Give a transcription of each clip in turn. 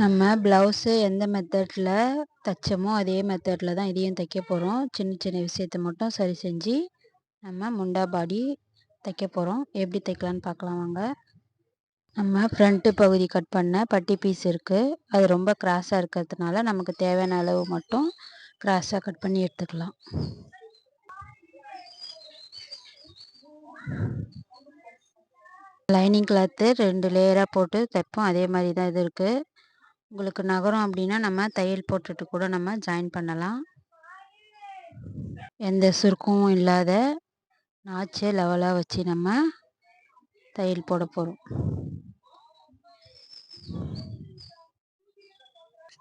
நம்ம ப்ளவுஸு எந்த மெத்தடில் தைச்சோமோ அதே மெத்தடில் தான் இதையும் தைக்க போகிறோம் சின்ன சின்ன விஷயத்த மட்டும் சரி செஞ்சு நம்ம முண்டா பாடி தைக்க போகிறோம் எப்படி தைக்கலான்னு பார்க்கலாம் வாங்க. நம்ம ஃப்ரண்ட்டு பகுதி கட் பண்ண பட்டி பீஸ் இருக்குது அது ரொம்ப கிராஸாக இருக்கிறதுனால நமக்கு தேவையான அளவு மட்டும் கிராஸாக கட் பண்ணி எடுத்துக்கலாம். லைனிங் கிளாத்து ரெண்டு லேயராக போட்டு தைப்போம். அதே மாதிரி தான் இது இருக்குது உங்களுக்கு நகரம் அப்படின்னா நம்ம தையல் போட்டுட்டு கூட நம்ம ஜாயின் பண்ணலாம். எந்த சுருக்கமும் இல்லாத நாச்சே லெவலாக வச்சு நம்ம தையல் போட போகிறோம்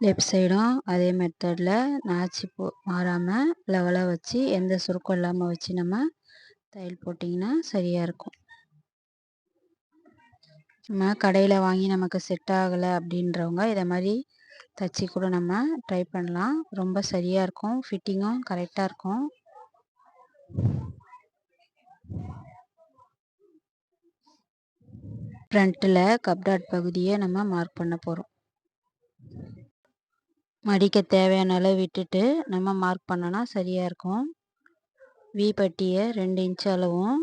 லெஃப்ட் சைடும் அதே மெத்தடில் நாச்சி போ மாறாமல் லெவலாக வச்சு எந்த சுருக்கம் இல்லாமல் வச்சு நம்ம தையல் போட்டிங்கன்னா சரியாக இருக்கும். நம்ம கடையில் வாங்கி நமக்கு செட் ஆகலை அப்படின்றவங்க இதை மாதிரி தைச்சி கூட நம்ம ட்ரை பண்ணலாம். ரொம்ப சரியாக இருக்கும். ஃபிட்டிங்கும் கரெக்டாக இருக்கும். ஃப்ரண்ட்டில் கப்டாட் பகுதியை நம்ம மார்க் பண்ண போகிறோம் மடிக்க தேவையான அளவு விட்டுட்டு நம்ம மார்க் பண்ணோன்னா சரியாக இருக்கும். வி பட்டியை ரெண்டு இன்ச் அளவும்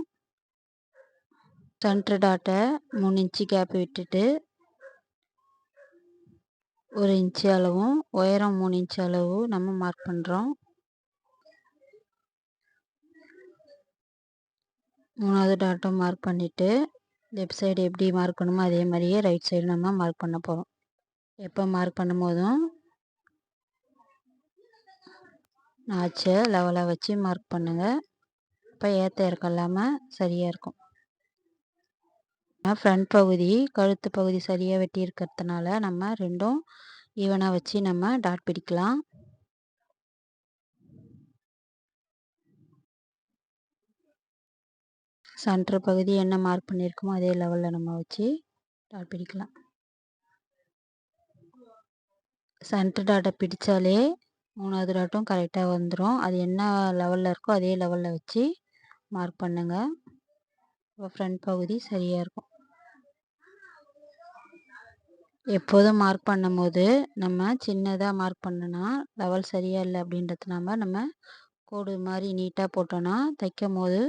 சென்ட்ரு டாட்டை மூணு இன்ச்சு கேப் விட்டுட்டு ஒரு இன்ச்சு அளவும் உயரம் மூணு இன்ச்சு அளவு நம்ம மார்க் பண்ணுறோம் மூணாவது டாட்டை மார்க் பண்ணிவிட்டு லெஃப்ட் சைடு எப்படி மார்க் பண்ணுமோ அதே மாதிரியே ரைட் சைடு நம்ம மார்க் பண்ண போகிறோம் எப்போ மார்க் பண்ணும் போதும் நாச்சை லெவலாக வச்சு மார்க் பண்ணுங்கள் இப்போ ஏற்ற இறக்கம் இல்லாமல் சரியாக இருக்கும். ஃப்ரண்ட் பகுதி கழுத்து பகுதி சரியாக வெட்டி இருக்கிறதுனால நம்ம ரெண்டும் ஈவனாக வச்சு நம்ம டாட் பிடிக்கலாம். சென்ட்ரு பகுதி என்ன மார்க் பண்ணியிருக்கோமோ அதே லெவலில் நம்ம வச்சு டாட் பிடிக்கலாம். சென்ட்ரு டாட்டை பிடித்தாலே மூணாவது டாட்டும் கரெக்டாக வந்துடும் அது என்ன லெவலில் இருக்கோ அதே லெவலில் வச்சு மார்க் பண்ணுங்கள் இப்போ ஃப்ரண்ட் பகுதி சரியாக இருக்கும். எப்போதும் மார்க் பண்ணும்போது நம்ம சின்னதாக மார்க் பண்ணோன்னா லெவல் சரியாக இல்லை அப்படின்றதுனால நம்ம கோடு மாதிரி நீட்டாக போட்டோன்னா தைக்கும் போது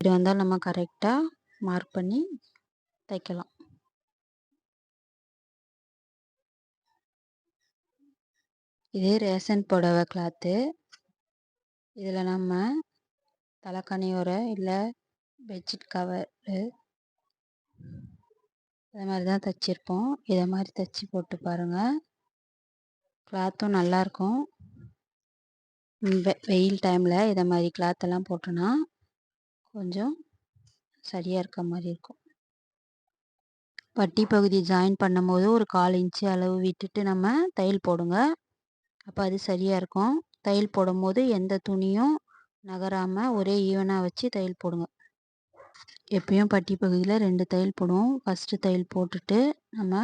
இது வந்தால் நம்ம கரெக்டாக மார்க் பண்ணி தைக்கலாம். இது ரேஷன் புடவை கிளாத்து இதில் நம்ம தலைக்கணி உரை இல்லை பெட்ஷீட் கவரு இதை மாதிரி தான் தைச்சிருப்போம். இதை மாதிரி தைச்சி போட்டு பாருங்கள் கிளாத்தும் நல்லாயிருக்கும் வெ வெயில் டைமில் இதை மாதிரி கிளாத்தெல்லாம் போட்டோன்னா கொஞ்சம் சரியாக இருக்க மாதிரி இருக்கும். பட்டி பகுதி ஜாயின் பண்ணும்போது ஒரு கால் இன்ச்சு அளவு விட்டுட்டு நம்ம தையல் போடுங்க. அப்போ அது சரியாக இருக்கும். தையல் போடும்போது எந்த துணியும் நகராமல் ஒரே ஈவனாக வச்சு தையல் போடுங்க. எப்பயும் பட்டி பகுதியில் ரெண்டு தையல் போடுவோம். ஃபஸ்ட்டு தையல் போட்டுட்டு நம்ம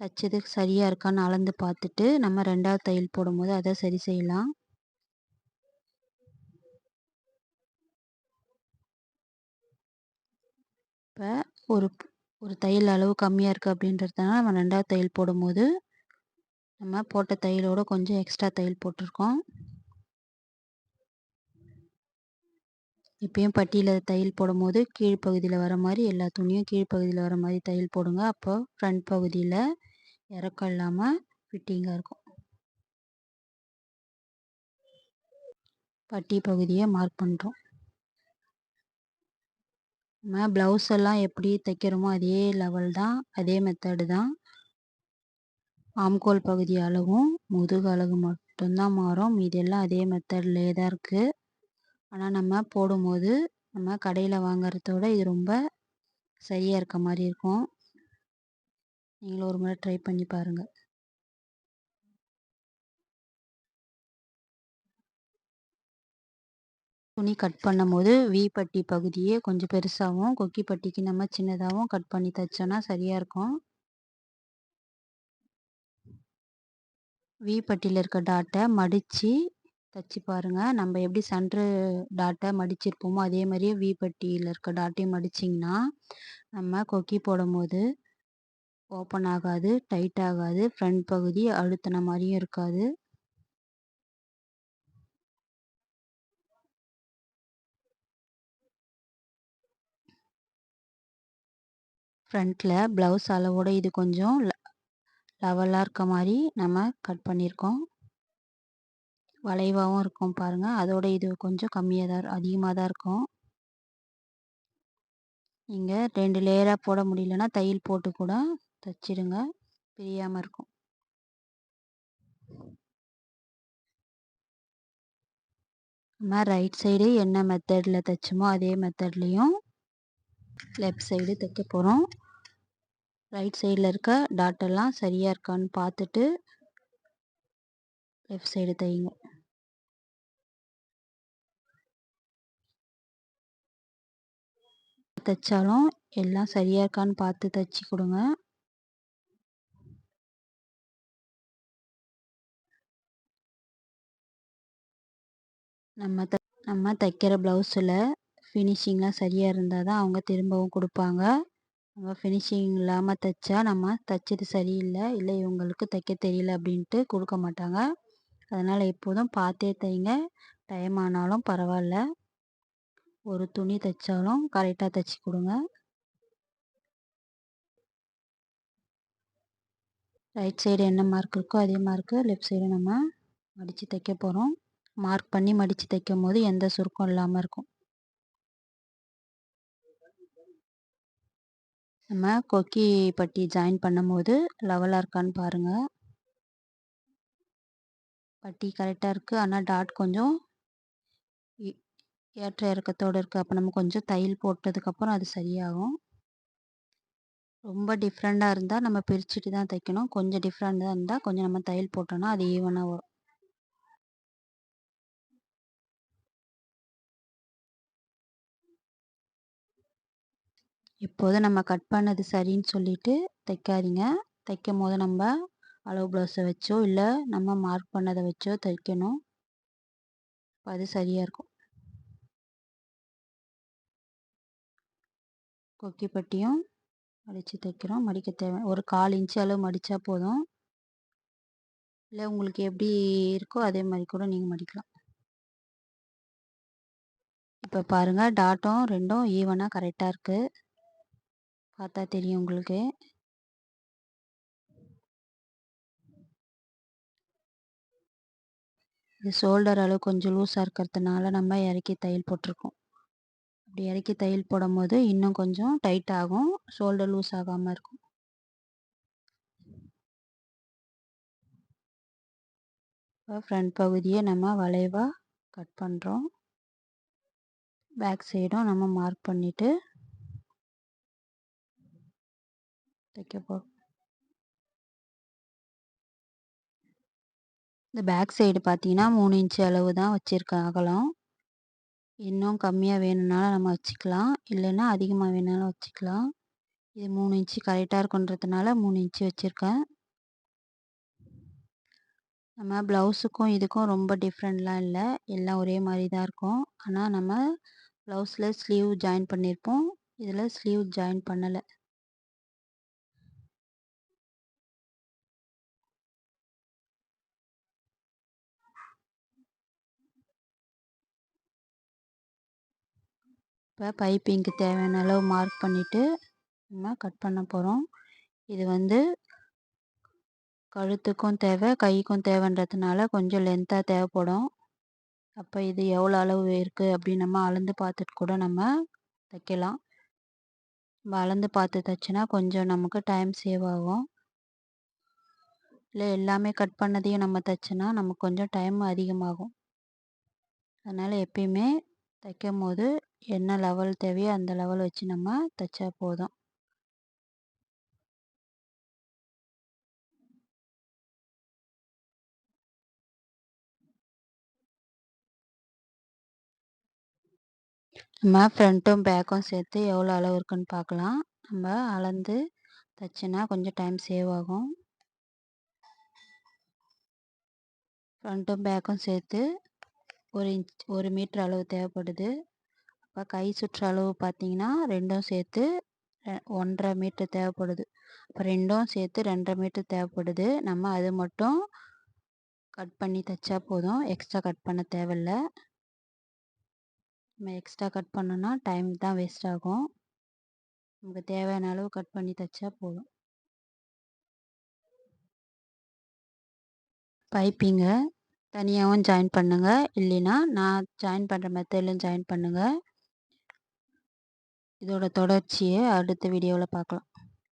தைச்சது சரியாக இருக்கான்னு அளந்து பார்த்துட்டு நம்ம ரெண்டாவது தையல் போடும்போது அதை சரி செய்யலாம். இப்போ ஒரு ஒரு தையல் அளவு கம்மியாக இருக்குது அப்படின்றதுனால நம்ம ரெண்டாவது தையல் போடும்போது நம்ம போட்ட தையலோடு கொஞ்சம் எக்ஸ்ட்ரா தையல் போட்டிருக்கோம். இப்பயும் பட்டியில் தையல் போடும்போது கீழ்ப்பகுதியில் வர மாதிரி எல்லா துணியும் கீழ்ப்பகுதியில் வர மாதிரி தையல் போடுங்க. அப்போ ஃப்ரண்ட் பகுதியில் இறக்கம் இல்லாமல் ஃபிட்டிங்காக இருக்கும். பட்டி பகுதியை மார்க் பண்ணுறோம் நம்ம ப்ளவுஸ் எல்லாம் எப்படி தைக்கிறோமோ அதே லெவல் தான் அதே மெத்தடு தான். ஆம்கோல் பகுதி அளவும் முதுகு அழகு மட்டும்தான் மாறும். மீதெல்லாம் அதே மெத்தட்லேயே தான் இருக்குது ஆனால் நம்ம போடும்போது நம்ம கடையில் வாங்கிறதோட இது ரொம்ப சரியாக இருக்க மாதிரி இருக்கும். நீங்களும் ஒரு முறை ட்ரை பண்ணி பாருங்கள் துணி கட் பண்ணும்போது வி பட்டி பகுதியே கொஞ்சம் பெருசாகவும் கொக்கி பட்டிக்கு நம்ம சின்னதாகவும் கட் பண்ணி தைச்சோன்னா சரியாக இருக்கும். வி பட்டியில் இருக்க டாட்டை மடித்து தைச்சி பாருங்கள் நம்ம எப்படி சென்ட்ரு டாட்டை மடிச்சிருப்போமோ அதே மாதிரியே வி பட்டியில் இருக்க டாட்டையும் மடிச்சிங்கன்னா நம்ம கொக்கி போடும்போது ஓப்பன் ஆகாது டைட் ஆகாது ஃப்ரண்ட் பகுதி அழுத்தின மாதிரியும் இருக்காது. ஃப்ரண்ட்டில் ப்ளவுஸ் அளவோட இது கொஞ்சம் லெவலாக இருக்க மாதிரி நம்ம கட் பண்ணியிருக்கோம். வளைவாகவும் இருக்கும் பாருங்கள் அதோட இது கொஞ்சம் கம்மியாக தான் அதிகமாக தான் இருக்கும். நீங்கள் ரெண்டு லேயராக போட முடியலன்னா தையல் போட்டு கூட தைச்சிடுங்க பிரியாமல் இருக்கும். நம்ம ரைட் சைடு என்ன மெத்தடில் தைச்சோமோ அதே மெத்தட்லேயும் லெஃப்ட் சைடு தைக்க போகிறோம் ரைட் சைடில் இருக்க டாட்டெல்லாம் சரியாக இருக்கான்னு பார்த்துட்டு லெஃப்ட் சைடு தையுங்க. தைச்சாலும் எல்லாம் சரியாக இருக்கான்னு பார்த்து தைச்சி கொடுங்க. நம்ம த நம்ம தைக்கிற ப்ளவுஸில் ஃபினிஷிங்லாம் சரியாக இருந்தால் தான் அவங்க திரும்பவும் கொடுப்பாங்க. நம்ம ஃபினிஷிங் இல்லாமல் தைச்சா நம்ம தைச்சது சரியில்லை இல்லை இவங்களுக்கு தைக்க தெரியல அப்படின்ட்டு கொடுக்க மாட்டாங்க. அதனால் எப்போதும் பார்த்தே தைங்க. டைம் ஆனாலும் பரவாயில்ல. ஒரு துணி தைச்சாலும் கரெக்டாக தைச்சி கொடுங்க. ரைட் சைடு என்ன மார்க் இருக்கோ அதே மார்க்கு லெஃப்ட் சைடு நம்ம மடித்து தைக்க போகிறோம் மார்க் பண்ணி மடித்து தைக்கும் போது எந்த சுருக்கம் இல்லாமல் இருக்கும். நம்ம கொக்கி பட்டி ஜாயின் பண்ணும்போது லெவலாக இருக்கான்னு பாருங்கள் பட்டி கரெக்டாக இருக்குது ஆனால் டாட் கொஞ்சம் ஏற்ற இறக்கத்தோடு இருக்குது அப்போ நம்ம கொஞ்சம் தையல் போட்டதுக்கப்புறம் அது சரியாகும். ரொம்ப டிஃப்ரெண்ட்டாக இருந்தால் நம்ம பிரிச்சுட்டு தான் தைக்கணும். கொஞ்சம் டிஃப்ரெண்ட்டாக இருந்தால் கொஞ்சம் நம்ம தையல் போட்டோன்னா அது ஈவனாக வரும். இப்போது நம்ம கட் பண்ணது சரின்னு சொல்லிட்டு தைக்காதீங்க. தைக்கும் போது நம்ம அளவு ப்ளவுஸை வச்சோ இல்லை நம்ம மார்க் பண்ணதை வச்சோ தைக்கணும். அது சரியாக இருக்கும். கொக்கி பட்டியும் மடித்து தைக்கிறோம். மடிக்க தேவை ஒரு கால் இன்ச்சு அளவு மடித்தா போதும். இல்லை உங்களுக்கு எப்படி இருக்கோ அதே மாதிரி கூட நீங்கள் மடிக்கலாம். இப்போ பாருங்கள் டாட்டும் ரெண்டும் ஈவனாக கரெக்டாக இருக்குது பார்த்தா தெரியும் உங்களுக்கு. இது ஷோல்டர் அளவு கொஞ்சம் லூஸாக இருக்கிறதுனால நம்ம இறக்கி தையல் போட்டிருக்கோம். அப்படி இறக்கி தையல் போடும் போது இன்னும் கொஞ்சம் டைட் ஆகும். ஷோல்டர் லூஸ் ஆகாமல் இருக்கும். இப்போ ஃப்ரண்ட் பகுதியை நம்ம வளைவாக கட் பண்ணுறோம் பேக் சைடும் நம்ம மார்க் பண்ணிவிட்டு தைக்க போகிறோம் இந்த பேக் சைடு பார்த்தீங்கன்னா மூணு இன்ச்சு அளவு தான் வச்சுருக்க அகலம் இன்னும் கம்மியாக வேணும்னாலும் நம்ம வச்சுக்கலாம். இல்லைன்னா அதிகமாக வேணாலும் வச்சுக்கலாம். இது மூணு இன்ச்சு கரெக்டாக இருக்குன்றதுனால மூணு இன்ச்சு வச்சுருக்கேன். நம்ம ப்ளவுஸுக்கும் இதுக்கும் ரொம்ப டிஃப்ரெண்ட்லாம் இல்லை. எல்லாம் ஒரே மாதிரி தான் இருக்கும். ஆனால் நம்ம ப்ளவுஸில் ஸ்லீவ் ஜாயின் பண்ணியிருப்போம். இதில் ஸ்லீவ் ஜாயின் பண்ணலை. இப்போ பைப்பிங்க்கு தேவையான அளவு மார்க் பண்ணிவிட்டு நம்ம கட் பண்ண போகிறோம் இது வந்து கழுத்துக்கும் தேவை கைக்கும் தேவைன்றதுனால கொஞ்சம் லென்த்தாக தேவைப்படும். அப்போ இது எவ்வளோ அளவு இருக்குது அப்படின்னு நம்ம அளந்து பார்த்துட்டு கூட நம்ம தைக்கலாம். நம்ம அளந்து பார்த்து தைச்சினா கொஞ்சம் நமக்கு டைம் சேவ் ஆகும். இல்லை எல்லாமே கட் பண்ணதையும் நம்ம தைச்சோன்னா நமக்கு கொஞ்சம் டைம் அதிகமாகும். அதனால் எப்பயுமே தைக்கும் போது என்ன லெவல் தேவையோ அந்த லெவல் வச்சு நம்ம தைச்சா போதும். நம்ம ஃப்ரண்ட்டும் பேக்கும் சேர்த்து எவ்வளோ அளவு இருக்குன்னு பார்க்கலாம். நம்ம அளந்து தைச்சினா கொஞ்சம் டைம் சேவ் ஆகும். ஃப்ரண்ட்டும் பேக்கும் சேர்த்து ஒரு இன்ச் ஒரு மீட்ரு அளவு தேவைப்படுது. இப்போ கை சுற்று அளவு பார்த்தீங்கன்னா ரெண்டும் சேர்த்து ஒன்றரை மீட்டர் தேவைப்படுது. இப்போ ரெண்டும் சேர்த்து ரெண்டரை மீட்டர் தேவைப்படுது. நம்ம அது மட்டும் கட் பண்ணி தைச்சா போதும். எக்ஸ்ட்ரா கட் பண்ண தேவையில்ல. நம்ம எக்ஸ்ட்ரா கட் பண்ணோன்னா டைம் தான் வேஸ்ட் ஆகும். நமக்கு தேவையான அளவு கட் பண்ணி தைச்சா போதும். பைப்பிங்க தனியாகவும் ஜாயின் பண்ணுங்கள் இல்லைன்னா நான் ஜாயின் பண்ணுற மெத்தட்லையும் ஜாயின் பண்ணுங்கள் இதோட தொடர்ச்சியை அடுத்த வீடியோவில் பார்க்கலாம்